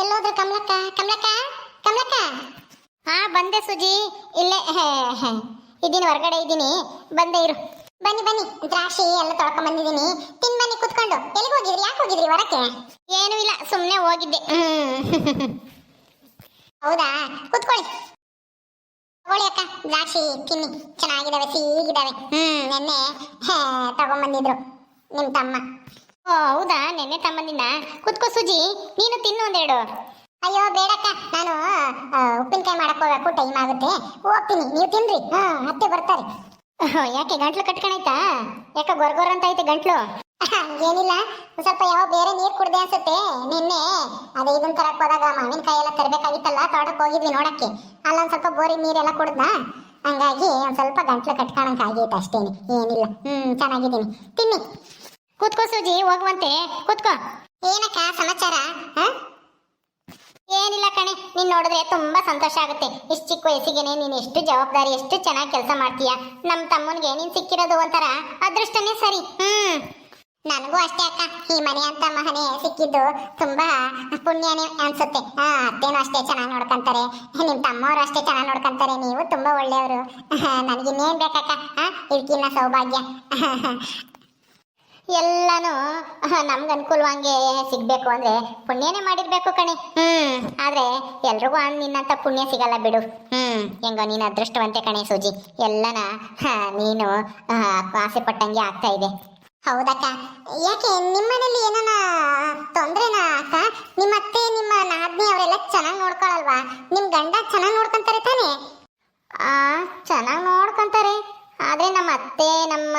ಎಲ್ಲೋದ್ರು ಕಮಲಕ್ಕ? ಕಮಲಕ್ಕ? ಕಮಲಕ್ಕ? ಹಾ, ಬಂದೆ ಸುಜಿ. ಇಲ್ಲೇ. ಇದೀನಿ ಹೊರಗಡೆ ಇದ್ದೀನಿ. ಬಂದೆ, ಇರು. ಬನ್ನಿ ಬನ್ನಿ. ದ್ರಾಕ್ಷಿ ಎಲ್ಲ ತೊಳ್ಕೊಂಡ್ ಬಂದಿದ್ದೀನಿ. ತಿನ್, ಬನ್ನಿ, ಕುತ್ಕೊಂಡು. ಎಲ್ಲಿಗೆ ಹೋಗಿದ್ರಿ? ಯಾಕೆ ಹೋಗಿದ್ರಿ ಹೊರಕ್ಕೆ ಏನು ಇಲ್ಲ ಸುಮ್ಮನೆ ಹೋಗಿದ್ದೆ. ಹೌದಾ? ಕುತ್ಕೊಳ್ಳಿ. ತಗೊಳ್ಳಿ ಅಕ್ಕ. ದ್ರಾಕ್ಷಿ ತಿನ್ನಿ. ಚೆನ್ನಾಗಿದಾವೆ ಸೀಗಿದ್ದಾವೆ ಹ್ಮ್, ನಿನ್ನೆ ತಗೊಂಬಂದಿದ್ರು ನಿಮ್ ತಮ್ಮ. ಓ, ಹೌದಾ? ನೆನ್ನೆ ತಮ್ಮಂದಿನ ಕುತ್ಕೋ ಸುಜಿ, ನೀನು ತಿನ್ನು ಒಂದೆರಡು. ಅಯ್ಯೋ, ಬೇಡಕ್ಕ. ನಾನು ಉಪ್ಪಿನಕಾಯಿ ಮಾಡಕ್ ಹೋಗಕ್ಕೂ ಟೈಮ್ ಆಗುತ್ತೆ. ಹೋಗ್ತೀನಿ. ನೀವು ತಿನ್ರಿ. ಹಾ, ಅತ್ತೆ ಬರ್ತಾರೆ. ಯಾಕೆ ಗಂಟ್ಲು ಕಟ್ಕೊಂಡಾಯ್ತಾ ಯಾಕೆ ಗೊರ್ಗೊರ್ ಅಂತ ಐತೆ ಗಂಟ್ಲು. ಏನಿಲ್ಲ. ಸ್ವಲ್ಪ ಯಾವ ಬೇರೆ ನೀರು ಕುಡ್ದೆ ಅನ್ಸುತ್ತೆ. ನಿನ್ನೆ, ಅದೇ ಇದನ್ನ ತರಕ್ ಹೋದಾಗ ಮಾವಿನಕಾಯಿ ಎಲ್ಲ ತರಬೇಕಾಗಿತ್ತಲ್ಲ ತೋಟಕ್ಕೆ ಹೋಗಿದ್ವಿ ನೋಡಕ್ಕೆ. ಅಲ್ಲೊಂದು ಸ್ವಲ್ಪ ಬೋರಿ ನೀರೆಲ್ಲ ಕುಡ್ದ ಹಂಗಾಗಿ ಒಂದ್ ಸ್ವಲ್ಪ ಗಂಟ್ಲು ಕಟ್ಕೊಳಂಗ್ ಆಗೈತೆ ಅಷ್ಟೇನೆ. ಏನಿಲ್ಲ. ಹ್ಮ್, ಚೆನ್ನಾಗಿದ್ದೀನಿ. ತಿನ್ನಿ. ಕೂತ್ಕೋ ಸೂಜಿ, ಹೋಗುವಂತೆ. ಕೂತ್ಕೋ. ಏನಕ್ಕ ಸಮಾಚಾರ? ಏನಿಲ್ಲ ಕಣೆ, ನೀನ್ ನೋಡಿದ್ರೆ ತುಂಬಾ ಸಂತೋಷ ಆಗುತ್ತೆ. ಇಷ್ಟು ಚಿಕ್ಕ ವಯಸ್ಸಿಗೆನೆ ನೀನ್ ಎಷ್ಟು ಜವಾಬ್ದಾರಿ, ಎಷ್ಟು ಚೆನ್ನಾಗಿ ಕೆಲಸ ಮಾಡ್ತೀಯ? ನಮ್ ತಮ್ಮನ್ಗೆ ನೀನ್ ಸಿಕ್ಕಿರೋದು ಒಂಥರ ಅದೃಷ್ಟನೇ ಸರಿ. ಹ್ಮ್. ನನಗೂ ಅಷ್ಟೇ ಅಕ್ಕ. ಈ ಮನೆ ಅಂತ ಮಹನೆ ಸಿಕ್ಕಿದ್ದು ತುಂಬಾ ಪುಣ್ಯನೇ ಅನ್ಸುತ್ತೆ. ಹಾ ಅತ್ತೇನು ಅಷ್ಟೇ ಚೆನ್ನಾಗಿ ನೋಡ್ಕೊಂತಾರೆ. ನಿಮ್ ತಮ್ಮವ್ರು ಅಷ್ಟೇ ಚೆನ್ನಾಗಿ ನೋಡ್ಕೊಂತಾರೆ. ನೀವು ತುಂಬಾ ಒಳ್ಳೆಯವರು. ನನಗಿನ್ನೇನ್ ಬೇಕಕ್ಕ? ಇದಕ್ಕಿನ್ನ ಸೌಭಾಗ್ಯ. ಎಲ್ಲಾನು ನಮ್ಗೆ ಅನುಕೂಲವಂಗೆ ಸಿಗ್ಬೇಕು ಅಂದ್ರೆ ಪುಣ್ಯನೇ ಮಾಡಿರ್ಬೇಕು ಕಣೆ. ಹ್ಮ್. ಆದ್ರೆ ಎಲ್ರಿಗೂ ನಿನ್ನಂತ ಪುಣ್ಯ ಸಿಗಲ್ಲ ಬಿಡು. ಹ್ಮ್. ಹೆಂಗೋ ನೀನು ಅದೃಷ್ಟವಂತೆ ಕಣೆ ಸೂಜಿ. ಎಲ್ಲನ ನೀನು ಆಸೆ ಪಟ್ಟಂಗೆ ಆಗ್ತಾ ಇದೆ. ಹೌದಕ್ಕ. ಯಾಕೆ ನಿಮ್ಮನೇಲಿ ಏನಾನ ತೊಂದ್ರೆನಾ ಅಕ್ಕ? ನಿಮ್ಮ ಅತ್ತೆ ನಿಮ್ಮ ನಾದ್ನಿ ಅವರೆಲ್ಲ ಚೆನ್ನಾಗಿ ನೋಡ್ಕೊಳಲ್ವಾ? ನಿಮ್ ಗಂಡ ಚೆನ್ನಾಗಿ ನೋಡ್ಕೊಂತಾರೆ ತಾನೇ? ಆ ಚೆನ್ನಾಗಿ ನೋಡ್ಕೊಂತಾರೆ ಆದ್ರೆ ನಮ್ಮ ಅತ್ತೆ ನಮ್ಮ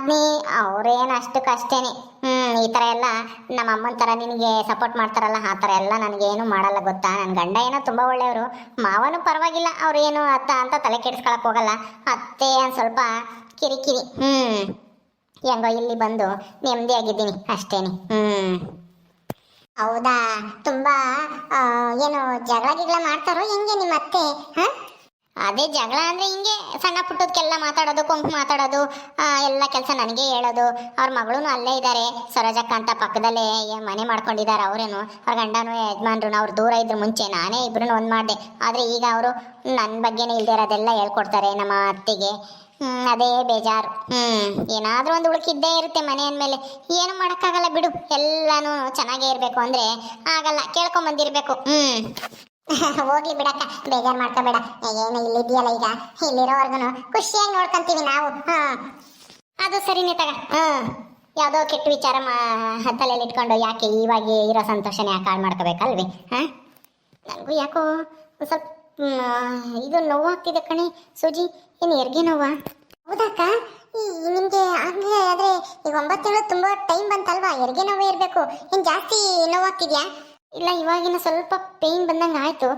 ನಾದ್ನಿ ಅವ್ರೇನು ಅಷ್ಟಕ್ಕಷ್ಟೇನೆ ಹ್ಮ್, ಈ ತರ ಎಲ್ಲ ನಮ್ಮ ಅಮ್ಮನ ತರ ನಿನಗೆ ಸಪೋರ್ಟ್ ಮಾಡ್ತಾರಲ್ಲ, ಆ ತರ ಎಲ್ಲ ನನಗೇನು ಮಾಡಲ್ಲ ಗೊತ್ತಾ? ನನ್ನ ಗಂಡ ಏನೋ ತುಂಬಾ ಒಳ್ಳೆಯವರು. ಮಾವನು ಪರವಾಗಿಲ್ಲ, ಅವ್ರೇನು ಅತ್ತ ಅಂತ ತಲೆ ಕೆಡಿಸ್ಕೊಳಕ್ ಹೋಗಲ್ಲ. ಅತ್ತೆ ಒಂದ್ ಸ್ವಲ್ಪ ಕಿರಿಕಿರಿ. ಹ್ಮ್. ಹೆಂಗೋ ಇಲ್ಲಿ ಬಂದು ನೆಮ್ಮದಿಯಾಗಿದ್ದೀನಿ ಅಷ್ಟೇನೆ. ಹ್ಮ್. ಹೌದಾ? ತುಂಬಾ ಏನು ಜಗಳ ಗಿಗಳ ಮಾಡ್ತಾರೋ ಹೆಂಗೆ ನಿಮ್ಮ ಅತ್ತೆ ಹ? ಅದೇ ಜಗಳ ಅಂದ್ರೆ ಹಿಂಗೆ ಸಣ್ಣ ಪುಟ್ಟದಕ್ಕೆಲ್ಲ ಮಾತಾಡೋದು ಕೊಂಕು ಮಾತಾಡೋದು ಎಲ್ಲ ಕೆಲಸ ನನಗೆ ಹೇಳೋದು. ಅವ್ರ ಮಗಳೂ ಅಲ್ಲೇ ಇದ್ದಾರೆ ಸರೋಜಕ್ಕ ಅಂತ ಪಕ್ಕದಲ್ಲೇ ಮನೆ ಮಾಡ್ಕೊಂಡಿದ್ದಾರೆ ಅವರೇನು. ಅವ್ರ ಗಂಡನು ಯಜಮಾನ್ರು ಅವ್ರು ದೂರ ಇದ್ರು ಮುಂಚೆ ನಾನೇ ಇಬ್ರು ಒಂದ್ ಮಾಡಿದೆ. ಆದ್ರೆ ಈಗ ಅವರು ನನ್ನ ಬಗ್ಗೆನೇ ಇಲ್ದೇ ಇರೋದೆಲ್ಲ ಹೇಳ್ಕೊಡ್ತಾರೆ ನಮ್ಮ ಅತ್ತಿಗೆ. ಅದೇ ಬೇಜಾರು. ಹ್ಮ್, ಏನಾದ್ರೂ ಒಂದು ಉಳುಕಿದ್ದೇ ಇರುತ್ತೆ ಮನೆ ಅಂದ್ಮೇಲೆ. ಏನು ಮಾಡೋಕ್ಕಾಗಲ್ಲ ಬಿಡು. ಎಲ್ಲನೂ ಚೆನ್ನಾಗೇ ಇರಬೇಕು ಅಂದ್ರೆ ಆಗಲ್ಲ. ಕೇಳ್ಕೊಂಡ್ ಬಂದಿರ್ಬೇಕು ಹ್ಮ್. ಹೋಗ್ಲಿ ಬಿಡಕ್ಕ ಬೇಜಾರ್ ಮಾಡ್ಕೋಬೇಡ ಏನು ಇಲ್ಲಿದ್ಯಲ್ಲ ಈಗ? ಇಲ್ಲಿರೋವರ್ಗುನು ಖುಷಿಯಾಗಿ ನೋಡ್ಕೊಂತೀವಿ ನಾವು. ಹಾ. ಅದು ಸರಿನೇ ತಗ. ಹಾಂ. ಯಾವುದೋ ಕೆಟ್ಟ ವಿಚಾರ ಮಾ ತಲೆಯಲ್ಲಿ ಇಟ್ಕೊಂಡು ಯಾಕೆ ಇವಾಗ ಇರೋ ಸಂತೋಷನೇ ಯಾಕೆ ಹಾಳು ಮಾಡ್ಕೋಬೇಕಲ್ವಿ? ಹಾ? ನನಗೂ ಯಾಕೋ ಸ್ವಲ್ಪ ಇದು ನೋವಾಗ್ತಿದೆ ಕಣೆ. ಸೂಜಿ ಏನು ಎರ್ಗೆ ನೋವಾ? ಹೌದಕ್ಕ ನಿಮ್ಗೆ ಹಂಗೆ ಆದರೆ ಈಗ ಒಂಬತ್ತು ತಿಂಗಳು ತುಂಬ ಟೈಮ್ ಬಂತಲ್ವಾ? ಎರ್ಗೆ ನೋವೇ ಇರಬೇಕು. ಏನು ಜಾಸ್ತಿ ನೋವಾಗ್ತಿದ್ಯಾ? ಇಲ್ಲ ಇವಾಗಿನ ಸ್ವಲ್ಪ ಪೇನ್ ಬಂದಂಗ ಆಯ್ತು.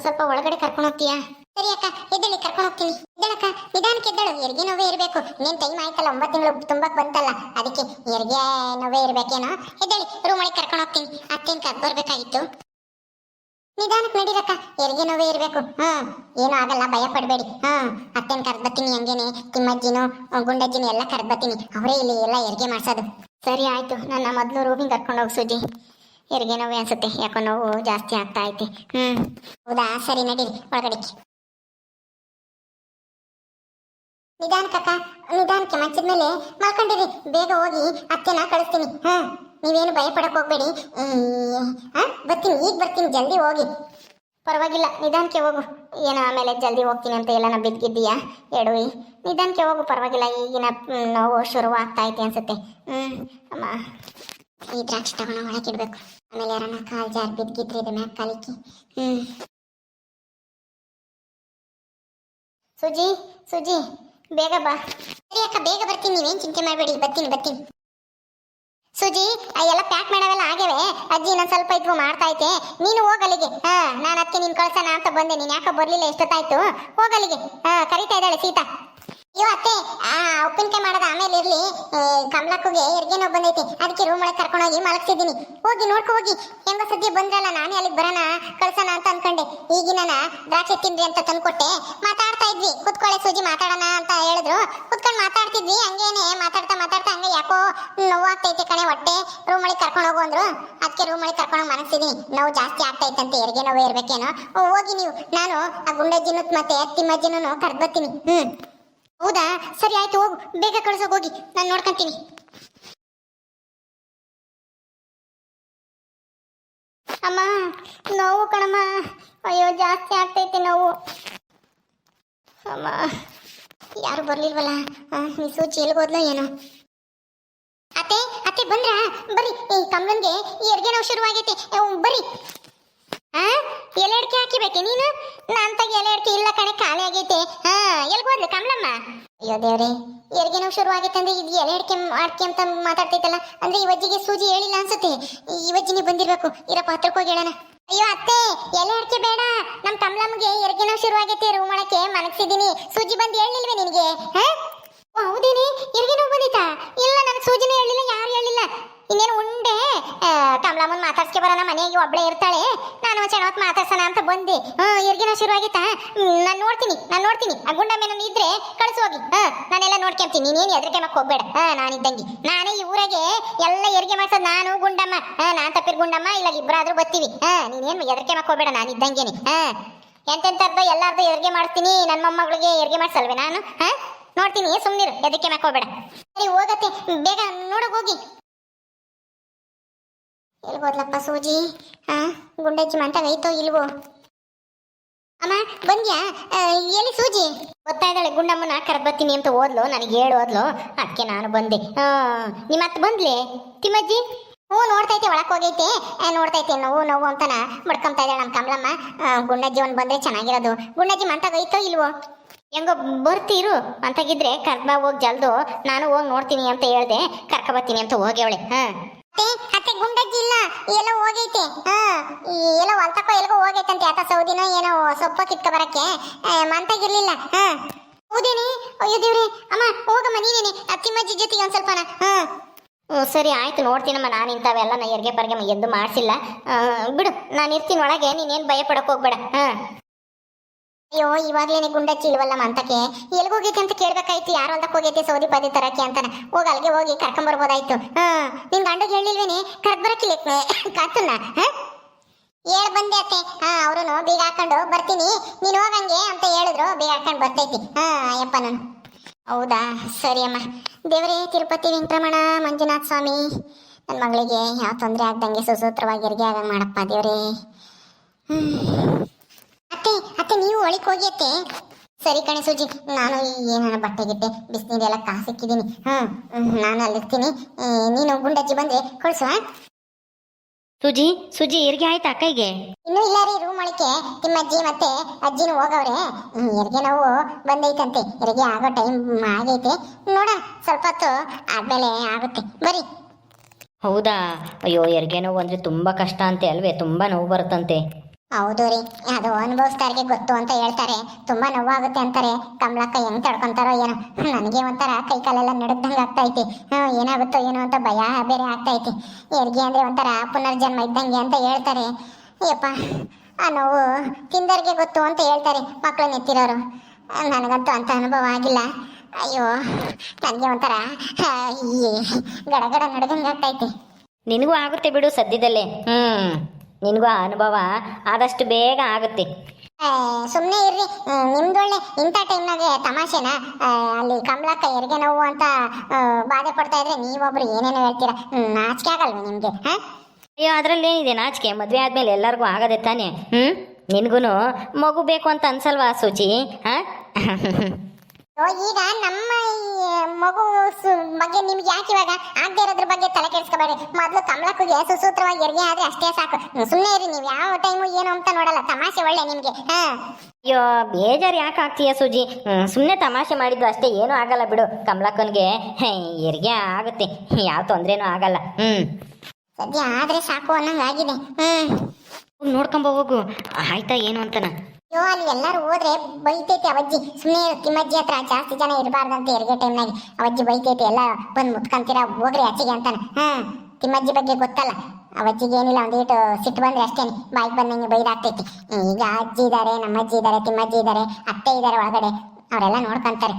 ಸ್ವಲ್ಪ ಒಳಗಡೆ ಕರ್ಕೊಂಡು ಹೋಗ್ತೀಯಾ? ಸರಿ ಅಕ್ಕ, ಎದ್ದೇಳಿ, ಕರ್ಕೊಂಡು ಹೋಗ್ತೀನಿ. ಎದ್ದೇಳಕ್ಕ, ನಿಧಾನಕ್ಕೆ ಎದ್ದೇಳು. ಹೆರಿಗೆ ನೋವೇ ಇರಬೇಕು. ನೀನ್ ಟೈಮ್ ಆಯ್ತಲ್ಲ, ಒಂಬತ್ತು ತಿಂಗಳು ತುಂಬಕ್ಕೆ ಬಂತಲ್ಲ. ಅದಕ್ಕೆ ಹೆರಿಗೆ ನೋವೇ ಇರಬೇಕೇನೋ. ಎದ್ದೇಳಿ ರೂಮ್ ಒಳಗೆ ಕರ್ಕೊಂಡು ಹೋಗ್ತೀನಿ. ಅತ್ತೇನ್ ಕರ್ ಬರ್ಬೇಕಾಗಿತ್ತು. ನಿಧಾನಕ್ಕೆ ನಡೀರಕ್ಕ ಹೆರಿಗೆ ನೋವೇ ಇರಬೇಕು. ಹ್ಮ್, ಏನೂ ಆಗಲ್ಲ, ಭಯ ಪಡಬೇಡಿ. ಹ್ಮ್, ಅತ್ತೇನ್ ಕರ್ದ್ ಬರ್ತೀನಿ ಹಂಗೇನೆ. ತಿಮ್ಮಜ್ಜಿನು ಗುಂಡಜ್ಜಿನು ಎಲ್ಲ ಕರೆದು ಬರ್ತೀನಿ. ಅವರೇ ಇಲ್ಲಿ ಎಲ್ಲ ಹೆರಿಗೆ ಮಾಡ್ಸೋದು. ಸರಿ ಆಯ್ತು, ನನ್ನ ಮೊದಲು ರೂಮಿಗೆ ಕರ್ಕೊಂಡು ಹೋಗಿ ಸುಜಿ. ಹೆರಿಗೆ ನೋವು ಅನ್ಸುತ್ತೆ. ಯಾಕೋ ನೋವು ಜಾಸ್ತಿ ಆಗ್ತಾ ಐತೆ. ಹ್ಮ್. ಹೌದಾ? ಸರಿ, ನಡೀರಿ. ಒಳಗಡೆ ಕಕ್ಕ ನಿಧಾನಕ್ಕೆ ಮಂಚದ ಮೇಲೆ ಮಲ್ಕೊಂಡಿರಿ. ಬೇಗ ಹೋಗಿ ಅತ್ತೆನ ಕಳಿಸ್ತೀನಿ. ಹಾ ನೀವೇನು ಭಯ ಪಡಕ್ ಹೋಗ್ಬೇಡಿ ಬರ್ತೀನಿ. ಈಗ ಬರ್ತೀನಿ. ಜಲ್ದಿ ಹೋಗಿ. ಪರವಾಗಿಲ್ಲ. ನಿಧಾನಕ್ಕೆ ಹೋಗು. ಏನೋ ಆಮೇಲೆ ಜಲ್ದಿ ಹೋಗ್ತೀನಿ ಅಂತ ಎಲ್ಲ ಬಿದ್ದಿದ್ದೀಯಾ? ಎಡವಿ. ನಿಧಾನಕ್ಕೆ ಹೋಗು. ಪರವಾಗಿಲ್ಲ. ಈಗಿನ ನೋವು ಶುರುವಾಗ್ತಾ ಐತೆ ಅನ್ಸುತ್ತೆ. ಹ್ಮ್. ಅಮ್ಮ. ಈ ದ್ರಾಕ್ಷಿ ತಗೊಂಡು ಒಳಗೆ ಇಡ್ಬೇಕು. ಆಮೇಲೆ ಯಾರನ್ನ ಕಾಲ್ ಜಾರ್ ಬಿದ್ದಿದ್ರೆ ಇದು ಮ್ಯಾಕ್ ಕಾಲಿಕ್ಕಿ ಹ್ಮ್. ಸುಜಿ ಸುಜಿ, ಬೇಗ ಬಾ. ಸರಿ ಅಕ್ಕ, ಬೇಗ ಬರ್ತೀನಿ ನೀವೇನ್ ಚಿಂತೆ ಮಾಡಬೇಡಿ. ಬರ್ತೀನಿ ಬರ್ತೀನಿ. ಸುಜಿ ಎಲ್ಲ ಪ್ಯಾಕ್ ಮಾಡವೆಲ್ಲ ಆಗ್ಯವೆ. ಅಜ್ಜಿ ನಾನು ಸ್ವಲ್ಪ ಇದ್ವು ಮಾಡ್ತಾ ಐತೆ ನೀನು ಹೋಗಲಿಗೆ ಹಾ, ನಾನು ಅದಕ್ಕೆ ನೀನ್ ಕಳ್ಸೋಣ ಅಂತ ಬಂದೆ. ನೀನು ಯಾಕೆ ಬರ್ಲಿಲ್ಲ ಎಷ್ಟೊತ್ತಾಯ್ತು? ಹೋಗಲಿಗೆ ಹಾ, ಕರಿತಾ ಇದ್ದಾಳೆ ಸೀತಾ. ಅಯ್ಯೋ ಅತ್ತೆ, ಆ, ಉಪ್ಪಿನಕಾಯಿ ಮಾಡೋದು ಆಮೇಲೆ ಇರ್ಲಿ. ಕಮಲಕ್ಕಗೆ ಎರ್ಗೆ ಹೆರಿಗೆ ನೋವು ಬಂದೈತಿ. ಅದಕ್ಕೆ ರೂಮ್ ಒಳಗೆ ಕರ್ಕೊಂಡು ಹೋಗಿ ಮಲಗಿಸಿದ್ದೀನಿ. ಹೋಗಿ ನೋಡ್ಕೊ, ಹೋಗಿ. ಹೆಂಗೋ ಸದ್ಯ ಬಂದ್ರಲ್ಲ, ನಾನೇ ಅಲ್ಲಿಗೆ ಬರೋಣ, ಕಳ್ಸೋಣ ಅಂತ ಅನ್ಕೊಂಡೆ. ಈಗಿನ ದ್ರಾಕ್ಷಿ ತಿನ್ರಿ ಅಂತ ತಂದ್ಕೊಟ್ಟೆ. ಮಾತಾಡ್ತಾ ಇದ್ವಿ. ಕುತ್ಕೊಳ್ಳೆ ಸೂಜಿ, ಮಾತಾಡೋಣ ಅಂತ ಹೇಳಿದ್ರು. ಕುತ್ಕೊಂಡು ಮಾತಾಡ್ತಿದ್ವಿ. ಹಂಗೇನೆ ಮಾತಾಡ್ತಾ ಮಾತಾಡ್ತಾ ಹಂಗೆ ಯಾಕೋ ನೋವಾಗ್ತೈತೆ ಕಣೆ ಹೊಟ್ಟೆ. ರೂಮ್ ಒಳಗೆ ಕರ್ಕೊಂಡು ಹೋಗು ಅಂದ್ರು. ಅದಕ್ಕೆ ರೂಮ್ ಒಳಗೆ ಕರ್ಕೊಂಡು ಮನಸ್ಸಿದ್ದೀನಿ ನೋವು ಜಾಸ್ತಿ ಆಗ್ತೈತಂತೆ ಎರ್ಗೆ ನೋವು ಇರ್ಬೇಕೇನೋ. ಹೋಗಿ ನೀವು. ನಾನು ಆ ಗುಂಡಜ್ಜಿನೂ ಮತ್ತೆ ತಿಮ್ಮಜ್ಜಿನೂ ಕರ್ದು ಬರ್ತೀನಿ. ಹ್ಮ್. ಹೌದಾ? ಸರಿ, ಆಯ್ತು, ಹೋಗು. ಬೇಗ ಕಳ್ಸೋಕ್ ಹೋಗಿ. ನಾನು ನೋಡ್ಕೊಂತೀನಿ. ಅಮ್ಮ, ನೋವು ಕಣಮ್ಮ. ಅಯ್ಯೋ, ಜಾಸ್ತಿ ಆಗ್ತೈತೆ ನೋವು. ಅಮ್ಮ, ಯಾರು ಬರ್ಲಿಲ್ವಲ್ಲ? ಮಿಸು ಜೈಲ್ಗೆ ಹೋದ್ಲ ಏನೋ. ಅತ್ತೆ ಅತ್ತೆ ಬಂದ್ರ? ಬರ್ರಿ. ಈ ಕಮಲನ್ಗೆ ಈ ಅಡ್ಗೆ ನೋವು ಶುರುವಾಗೈತೆ ಬರ್ರಿ. ಆ? ಎಲೆ ಅಡಿಕೆ ಹಾಕಿಬೇಕೆ ನೀನು? ನಾನ್ ತಗ ಎಲೆ ಅಡಿಕೆ ಇಲ್ಲ ಕಣೆ, ಖಾಲಿ ಆಗೈತೆ. ಹಾ ಎಲ್ಗೋದ್ಲು ಕಮಲಮ್ಮ? ಅಯ್ಯೋ ದೇವ್ರೆ ಎರ್ಗೇನೋ ನೋವು ಶುರು ಆಗೈತೆ ಅಂದ್ರೆ ಇದು ಎಲೆ ಅಡಿಕೆ ಅಡಿಕೆ ಅಂತ ಮಾತಾಡ್ತೈತಲ್ಲ ಅಂದ್ರೆ ಈ ವಜ್ಜಿಗೆ ಸೂಜಿ ಹೇಳಿಲ್ಲ ಅನ್ಸುತ್ತೆ. ಈ ವಜ್ಜಿನಿ ಬಂದಿರ್ಬೇಕು. ಇರಪ್ಪ ಹತ್ರಕ್ಕೆ ಹೋಗಿ ಹೇಳೋಣ. ಅಯ್ಯೋ ಅತ್ತೆ, ಎಲೆ ಅಡಿಕೆ ಬೇಡ. ನಮ್ ಕಮಲಮ್ಮಗೆ ಎರ್ಗೇನೋ ಶುರುವಾಗೈತೆ ರೂಮ್ ಒಳಕ್ಕೆ ಸೂಜಿ ಬಂದು ಹೇಳಿಲ್ವೇ ನಿನಗೆ? ಹಾ ಓ, ಹೌದೇನೆ ಹೆರಿಗೆ ನೋವು ಬಂದಿತ್ತಾ ಇಲ್ಲ ನನಗೆ ಸೂಜಿನೇ ಹೇಳಿಲ್ಲ ಯಾರು ಹೇಳಿಲ್ಲ ಇನ್ನೇನು ಉಂಡೆ ಕಮಲಮ್ಮನ್ ಮಾತಾಡ್ಸ್ಕೆ ಬರೋಣ ಮನೆಗೆ ಒಬ್ಳೆ ಇರ್ತಾಳೆ. ನಾನು ಹೊತ್ತು ಮಾತಾಡ್ಸೋಣ ಅಂತ ಬಂದೆ. ಹಾ ಇರ್ಗಿನ ನೋವು ಶುರು ಆಗಿತ್ತಾ ನಾನು ನೋಡ್ತೀನಿ ನಾನು ನೋಡ್ತೀನಿ. ಆ ಗುಂಡ ಮೇಲೆ ಇದ್ರೆ ಕಳ್ಸಿ ಹೋಗಿ. ಹಾ ನಾನೆಲ್ಲ ನೋಡ್ಕೊಂತೀನಿ. ನೀನೇನು ಎದ್ರಿಕೆ ಮಕ್ಕ ಹೋಗ್ಬೇಡ. ಹಾ ನಾನಿದ್ದಂಗೆ ನಾನೇ ಈ ಊರಾಗೆ ಎಲ್ಲ ಎರಿಗೆ ಮಾಡ್ಸೋದು ನಾನು, ಗುಂಡಮ್ಮ. ಹಾ ನಾನ್ ತಪ್ಪಿರ್ ಗುಂಡಮ್ಮ ಇಲ್ಲ ಇಬ್ಬರಾದ್ರೂ ಬರ್ತೀವಿ. ಹಾ ನೀನೇನು ಎದ್ರಿಕೆ ಮಕ್ಕ ಹೋಗ್ಬೇಡ ಹ ಹಾ ಎಂತೆಂಥದ್ದು ಎಲ್ಲಾರ್ದು ಎರಿಗೆ ಮಾಡ್ತೀನಿ. ನನ್ನ ಮೊಮ್ಮಗಳಿಗೆ ಎರಿಗೆ ಮಾಡ್ಸಲ್ವೇ ನಾನು? ಹಾ ನೋಡ್ತೀನಿ, ಸುಮ್ನಿರು ಎದಕ್ಕೆ ಹೋಗಬೇಡ. ಸರಿ, ಹೋಗತ್ತೆ. ಬೇಗ ನೋಡಕ್ ಹೋಗಿ. ಎಲ್ಗೋದ್ಲಪ್ಪ ಸೂಜಿ? ಹಾ, ಗುಂಡಜ್ಜಿ ಮಂತಾಗ ಐತೋ ಇಲ್ವೋ? ಅಮ್ಮ, ಬಂದ್ಯಾ? ಎಲ್ಲಿ ಸೂಜಿ? ಗೊತ್ತಾ ಇದ್ದಾಳೆ, ಗುಂಡಮ್ಮನ ಕರೆದು ಬರ್ತೀನಿ ಅಂತ ಓದ್ಲು, ನನಗೆ ಹೇಳು ಓದ್ಲು. ಅದಕ್ಕೆ ನಾನು ಬಂದೆ. ನಿಮ್ಮ ಅತ್ತೆ ಬಂದ್ಲೆ? ತಿಮ್ಮಜ್ಜಿ? ಹ್ಞೂ ನೋಡ್ತೈತೆ ಒಳಕ್ ಹೋಗೈತೆ. ನೋಡ್ತೈತೆ ನೋವು ನೋವು ಅಂತನ ಬಡ್ಕೊಂತ ಇದ್ದಾಳೆ ನಮ್ಮ ಕಮಲಮ್ಮ. ಗುಂಡಜ್ಜಿ ಒಂದು ಬಂದ್ರೆ ಚೆನ್ನಾಗಿರೋದು. ಗುಂಡಜ್ಜಿ ಮಂತಾಗ ಐತೋ ಇಲ್ವೋ? ಹೆಂಗೋ ಬರ್ತೀರು ಅಂತಾಗಿದ್ರೆ ಕರ್ಬ ಹೋಗಿ ಜಲ್ದು. ನಾನು ಹೋಗಿ ನೋಡ್ತೀನಿ ಅಂತ ಹೇಳ್ದೆ, ಕರ್ಕ ಬರ್ತೀನಿ ಅಂತ ಹೋಗಿ ಅವಳೆ ಹಾ. ಅತ್ತೆ, ಗುಂಡಜ್ಜಿ ಇಲ್ಲ. ಎಲ್ಲ ಹೋಗೈತೆ. ಹಾ ಎಲ್ಲ ಹೊಲ್ತಕ್ಕೋ ಎಲ್ಗೋ ಹೋಗೈತಂತೆ ಆತ ಸೌದಿನ, ಏನೋ ಸೊಪ್ಪ ಕಿತ್ಕ ಬರಕ್ಕೆ. ಮಂತಾಗಿರ್ಲಿಲ್ಲ. ಹಾ. ಹೌದೇನಿ? ಅಯ್ಯೋ ದೇವ್ರಿ, ಅಮ್ಮ, ಹೋಗಮ್ಮ, ನೀನೇನೆ. ಅತ್ತಿಮ್ಮಜ್ಜಿ ಜೊತೆಗೆ ಒಂದ್ ಸ್ವಲ್ಪನ. ಹಾ. ಹ್ಞೂ, ಸರಿ, ಆಯ್ತು, ನೋಡ್ತೀನಮ್ಮ. ನಾನು ಇಂಥವೆಲ್ಲ ನಾ ಎರ್ಗೆ ಪರ್ಗೆ ಎದ್ದು ಮಾಡಿಸಿಲ್ಲ. ಬಿಡು, ನಾನು ಇರ್ತೀನಿ ಒಳಗೆ. ನೀನೇನು ಭಯ ಪಡಕ್ ಹೋಗ್ಬೇಡ. ಹಾಂ. ಅಯ್ಯೋ ಇವಾಗ್ಲೇನೆ ಗುಂಡಚ್ಚಿ ಇಲ್ವಲ್ಲ ಮಂತಕ್ಕೆ ಎಲ್ಗೋಗೈತೆ ಅಂತ ಕೇಳ್ಬೇಕಾಯ್ತು, ಯಾರು ಅಂತ ಹೋಗೈತೆ ಸೌದಿ ಪದಿ ತರಕ್ಕೆ ಅಂತಾನೆ. ಹೋಗಿ ಅಲ್ಲಿಗೆ ಹೋಗಿ ಕರ್ಕೊಂಬರ್ಬೋದಾಯ್ತು ಹಾ, ನಿನ್ ಗಂಡಗ್ ಹೇಳಿಲ್ವೇನೆ? ಕರ್ದ್ ಬರಕ್ಕಿಲ್ಲ ಕತ್ತನ್ನ ಹೇಳ್ ಬಂದೆ ಅತ್ತೆ. ಹಾ ಅವ್ರು ಬೀಗ ಹಾಕೊಂಡು ಬರ್ತೀನಿ. ನೀನ್ ಹೋಗಂಗೆ ಅಂತ ಹೇಳಿದ್ರು, ಬೀಗ ಹಾಕೊಂಡು ಬರ್ತೈತಿ. ಹಾ, ಅಯ್ಯಪ್ಪ ನಾನು. ಹೌದಾ? ಸರಿ ಅಮ್ಮ. ದೇವರೇ, ತಿರುಪತಿ ವೆಂಕಟರಮಣ, ಮಂಜುನಾಥ ಸ್ವಾಮಿ. ನನ್ನ ಮಗಳಿಗೆ ಯಾವ ತೊಂದರೆ ಆಗ್ದಂಗೆ ಸುಸೂತ್ರವಾಗಿ ಹೆರಿಗೆ ಆಗಂಗೆ ಮಾಡಪ್ಪ ದೇವರೇ. ಅತ್ತೆ ಅತ್ತೆ ನೀವು ಒಳಗೆ ಹೋಗಿ ಅತ್ತೆ. ಸರಿ ಕಣೆ ಸುಜಿ ನಾನು ಈ ಏನಾರ ಬಟ್ಟೆ ಗಿಟ್ಟೆ ಬಿಸಿನೀರೆಲ್ಲ ಕಾಸಿಕ್ಕಿದ್ದೀನಿ. ಹ್ಮ್ ನಾನು ಅಲ್ಲಿರ್ತೀನಿ. ನೀನು ಗುಂಡಜ್ಜಿ ಬಂದ್ರೆ ಕಳ್ಸು ಹಾ? ಸುಜಿ ಸುಜಿ ಇರ್ಗೆ ಆಯ್ತಾ ಅಕ್ಕಿಗೆ ಇನ್ನೂ ಇಲ್ಲ ರೀ ರೂಮ್ ಒಳಕ್ಕೆ. ತಿಮ್ಮಜ್ಜಿ ಮತ್ತೆ ಅಜ್ಜಿನೂ ಹೋಗವ್ರೆ. ಇರ್ಗೆ ನಾವು ನೋವು ಬಂದೈತಂತೆ. ಇರ್ಗೆ ಆಗೋ ಟೈಮ್ ಆಗೈತೆ. ನೋಡ ಸ್ವಲ್ಪ ಹೊತ್ತು ಆದ್ಮೇಲೆ ಆಗುತ್ತೆ. ಬರಿ ಹೌದಾ? ಅಯ್ಯೋ ಎರಿಗೆ ನೋವು ಅಂದ್ರೆ ತುಂಬಾ ಕಷ್ಟ ಅಂತೆ ಅಲ್ವೇ? ತುಂಬಾ ನೋವು ಬರುತ್ತಂತೆ. ಹೌದು ರೀ. ಅದು ಅನುಭವಿಸ್ತಾರಿಗೆ ಗೊತ್ತು ಅಂತ ಹೇಳ್ತಾರೆ. ತುಂಬಾ ನೋವಾಗುತ್ತೆ ಅಂತಾರೆ. ಕಮಲಕ್ಕ ಹೆಂಗ್ ತಡ್ಕೊಂತಾರೋ ಏನೋ. ನನಗೆ ಒಂಥರ ಕೈ ಕಾಲೆಲ್ಲ ನಡುಗ್ದಂಗೆ ಆಗ್ತೈತಿ. ಹ್ಮ್ ಏನಾಗುತ್ತೋ ಏನೋ ಅಂತ ಭಯ ಬೇರೆ ಆಗ್ತೈತಿ. ಹೆರಿಗೆ ಅಂದ್ರೆ ಒಂಥರ ಪುನರ್ಜನ್ಮ ಇದ್ದಂಗೆ ಅಂತ ಹೇಳ್ತಾರೆ. ಯಪ್ಪ ಆ ನೋವು ತಿಂದರಿಗೆ ಗೊತ್ತು ಅಂತ ಹೇಳ್ತಾರೆ ಮಕ್ಕಳು ನೆತ್ತಿರೋರು ನನಗಂತೂ ಅಂತ ಅನುಭವ ಆಗಿಲ್ಲ. ಅಯ್ಯೋ ನನಗೆ ಒಂಥರ ಈ ಗಡಗಡ ನಡ್ದಂಗೆ ಆಗ್ತೈತಿ. ನಿನಗೂ ಆಗುತ್ತೆ ಬಿಡು ಸದ್ಯದಲ್ಲೇ. ಹ್ಞೂ ನಿನಗೂ ಆ ಅನುಭವ ಆದಷ್ಟು ಬೇಗ ಆಗುತ್ತೆ. ಸುಮ್ಮನೆ ಇರ್ರಿ. ನಿಮ್ದೊಳ್ಳೆ ಇಂಥ ಟೈಮ್ನಾಗೆ ತಮಾಷೆನಾ? ಅಲ್ಲಿ ಕಮಲಕ್ಕ ಹೆರಿಗೆ ನೋವು ಅಂತ ಬಾಧೆ ಪಡ್ತಾ ಇದ್ರೆ ನೀವೊಬ್ರು ಏನೇನೋ ಹೇಳ್ತೀರಾ? ನಾಚಿಕೆ ಆಗಲ್ವ ನಿಮಗೆ ಹಾಂ? ಅಯ್ಯೋ ಅದರಲ್ಲೇನಿದೆ ನಾಚಿಕೆ? ಮದುವೆ ಆದಮೇಲೆ ಎಲ್ಲರಿಗೂ ಆಗದೆ ತಾನೇ? ಹ್ಞೂ ನಿನಗೂ ಮಗು ಬೇಕು ಅಂತ ಅನ್ಸಲ್ವಾ ಸೂಚಿ ಹಾಂ? ಈಗ ನಮ್ಮ ಮಗು ಬಗ್ಗೆ ನಿಮ್ಗೆ ಯಾಕೆ ಇವಾಗ ಆಗದೆ ಇರೋದ್ರ ಬಗ್ಗೆ ತಲೆ ಕೆಡಿಸ್ಕೋಬೇಡಿ. ಮೊದಲು ಕಮಲಕ್ಕಗೆ ಸುಸೂತ್ರವಾಗಿ ಹೆರಿಗೆ ಆದ್ರೆ ಅಷ್ಟೇ ಸಾಕು. ಸುಮ್ಮನೆ ಇರಿ ನೀವು ಯಾವ ಟೈಮು ಏನು ಅಂತ ನೋಡಲ್ಲ. ತಮಾಷೆ ಒಳ್ಳೆ ನಿಮ್ಗೆ. ಹಾ. ಅಯ್ಯೋ ಬೇಜಾರು ಯಾಕೆ ಆಗ್ತೀಯ ಸೂಜಿ? ಸುಮ್ಮನೆ ತಮಾಷೆ ಮಾಡಿದ್ದು ಅಷ್ಟೇ ಏನೂ ಆಗಲ್ಲ ಬಿಡು. ಕಮಲಕ್ಕನ್ಗೆ ಹೆರಿಗೆ ಆಗುತ್ತೆ. ಯಾವ ತೊಂದರೆನೂ ಆಗಲ್ಲ. ಹ್ಞೂ ಸದ್ಯ ಆದ್ರೆ ಸಾಕು ಅನ್ನಂಗಾಗಿದೆ. ಹ್ಮ್. ಹೋಗಿ ನೋಡ್ಕೊಂಬ ಹೋಗು. ಆಯ್ತಾ ಏನು ಅಂತನ? ಅಲ್ಲಿ ಎಲ್ಲರೂ ಹೋದ್ರೆ ಬೈತೈತೆ ಅವಜ್ಜಿ. ಸುಮ್ಮನೆ ತಿಮ್ಮಜ್ಜಿ ಹತ್ರ ಜಾಸ್ತಿ ಜನ ಇರಬಾರ್ದಂತ ಹೆರಿಗೆ ಟೈಮ್ನಾಗ ಅವಜ್ಜಿ ಬೈತೈತೆ, ಎಲ್ಲ ಬಂದು ಮುತ್ಕೊಂತೀರ, ಹೋಗ್ರಿ ಅಚ್ಚಿಗೆ ಅಂತಾನೆ. ಹ್ಮ್ ತಿಮ್ಮಜ್ಜಿ ಬಗ್ಗೆ ಗೊತ್ತಲ್ಲ. ಅವಜ್ಜಿಗೆ ಏನಿಲ್ಲ ಒಂದೀಟು ಸಿಟ್ಟು ಬಂದ್ರೆ ಅಷ್ಟೇನೆ. ಬಾಯಿಗೆ ಬಂದಂಗೆ ಬೈದಾಗ್ತೈತಿ ಈಗ ಅಜ್ಜಿ ಇದ್ದಾರೆ ನಮ್ಮ ಅಜ್ಜಿ ಇದ್ದಾರೆ ತಿಮ್ಮಜ್ಜಿ ಇದ್ದಾರೆ ಅತ್ತೆ ಇದ್ದಾರೆ ಒಳಗಡೆ. ಅವರೆಲ್ಲ ನೋಡ್ಕೊಂತಾರೆ.